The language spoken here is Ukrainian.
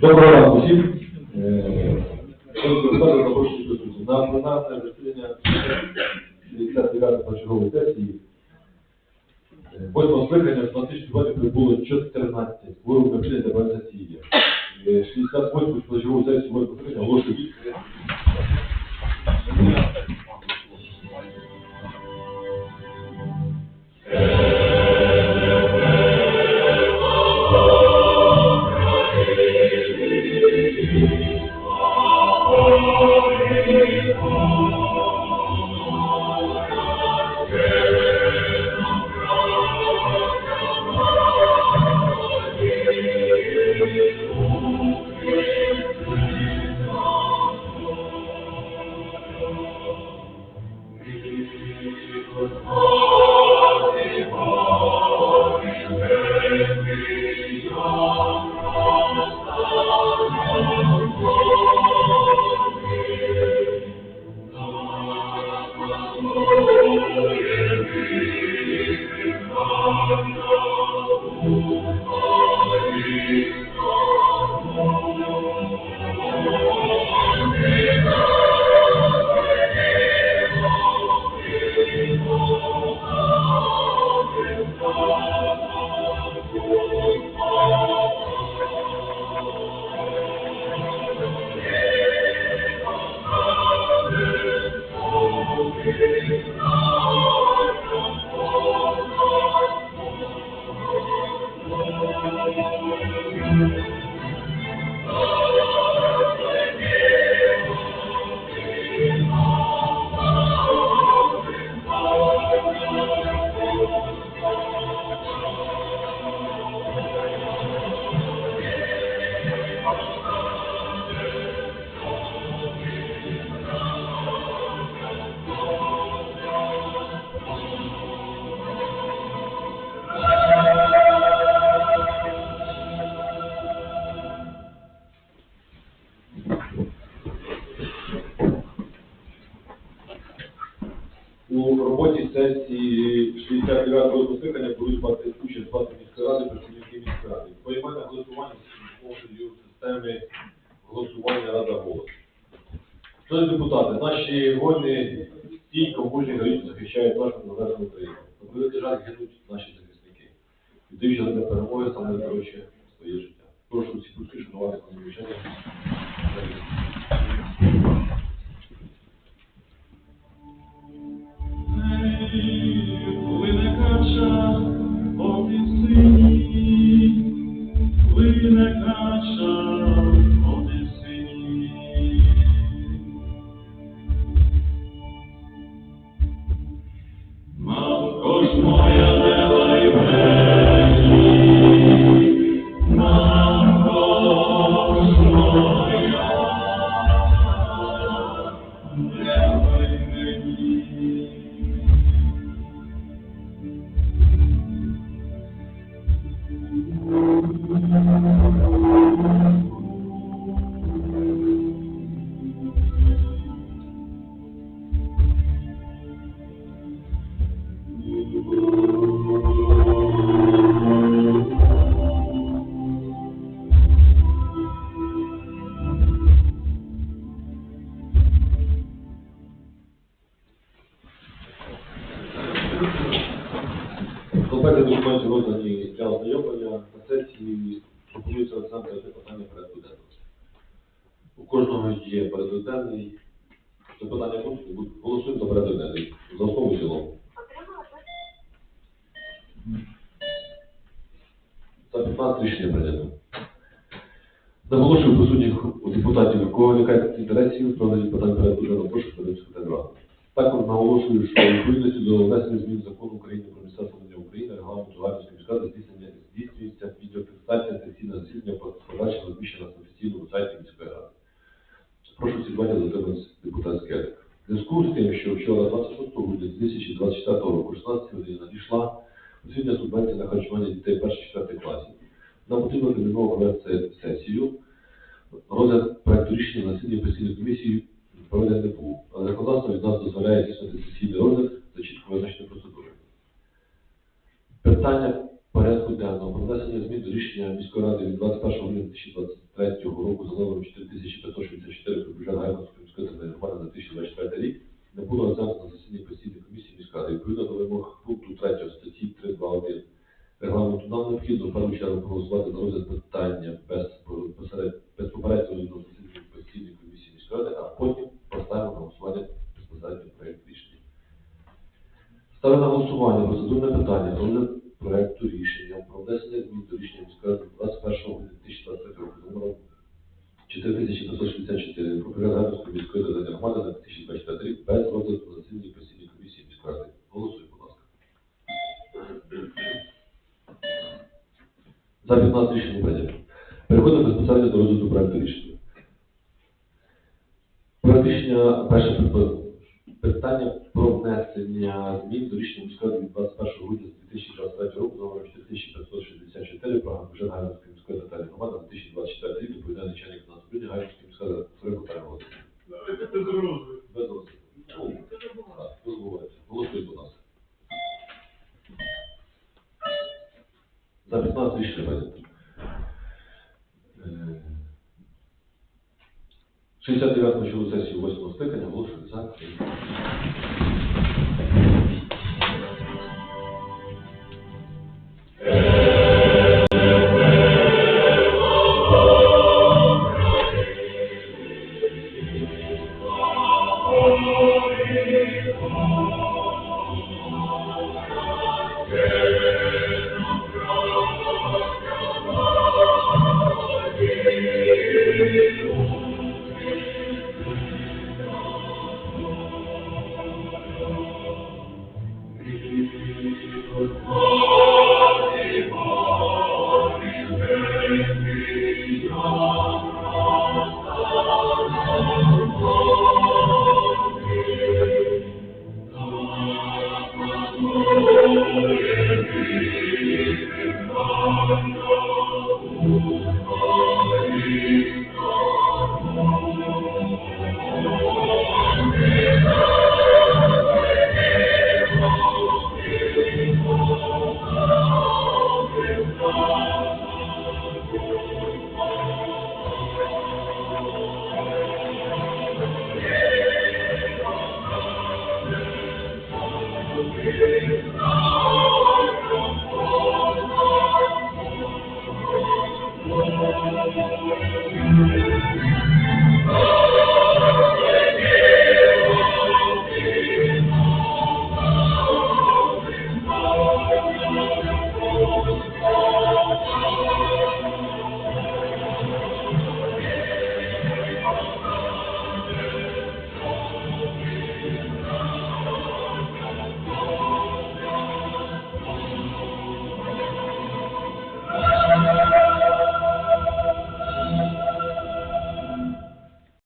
Доброго ранку всім. Е, присутні. На пленарне засідання 59 почергової сесії е, восьмого скликання в 2020 прибуло 14 форум на прийняття є. Е, 68 почергову сесію восьмого скликання оголошую відкритою. У роботі сесії 69-го скликання будуть брати участь 20 міської ради, працівники міської ради. Поіменне голосування в системи голосування Рада голос. Шановні депутати, наші воїни стійко мужні героїчно захищають нашу незалежну Україну. На превеликий жаль гинуть наші захисники. Віддаючи за перемоги саме найдорожче своє життя. Прошу всіх пустих шанувати комунікацію. More. Комплекти документів роздані для ознайомлення на сесії пропонується розглянути це питання порядку денного. У кожного є порядок денний. Запитання будуть, голосуємо за порядок денний. За основу і в цілому. За 15 рішення прийнято. Наголошую присутніх у депутатів, у кого виникає інтересів, проведення питань порядку денного, прошу передати раду. Також наголошую, що у відповідності до внесення змін закону України про місцеве освітня субвенція на харчування дітей перших 4 класів. Нам потрібно терміново провести сесію. Розгляд проекту рішення на засіданні постійної комісії проведення не був. Але законодавство від нас дозволяє здійснити сесійний розгляд за чітко визначеною процедурою. Питання порядку денного про внесення змін до рішення міської ради від 21 грудня 2023 року за номером 4564 про бюджет Гайворонської міської громади на 2024 рік не було розглянуто на засіданні постійної комісії міськради. Відповідно до вимог пункту 3 статті 321 регламенту нам необхідно в першу чергу проголосувати за розгляд питання без, без попереднього на постійної комісії міськради, а потім поставимо на голосування безпосередньо проєкт рішення. Ставлю на голосування процедурне питання розгляд проекту рішення про внесення змін до рішення міської ради 21 2023 року номером 4564 про Гарської міської територіальної громади на 2024 рік без розгляду на засіданні постійної комісії міської ради. Голосуємо, будь ласка. За 15 рішення прийнято. Переходимо безпосередньо до розгляду проекту рішення. Проект рішення перше питання про внесення змін до рішення міської ради від 21 грудня 2023 року номер 4564 про бюджет Гайворонської міської територіальної громади на 2024 рік доповідає начальник Гайворонської міської ради Фрик Віталій Володимирович. Це. Без розгляду. Ну, так, позбувається. Голосуємо, будь ласка. За 15 рішення прийнято. Е, 69 почали сесію 8 скликання, оголошую за.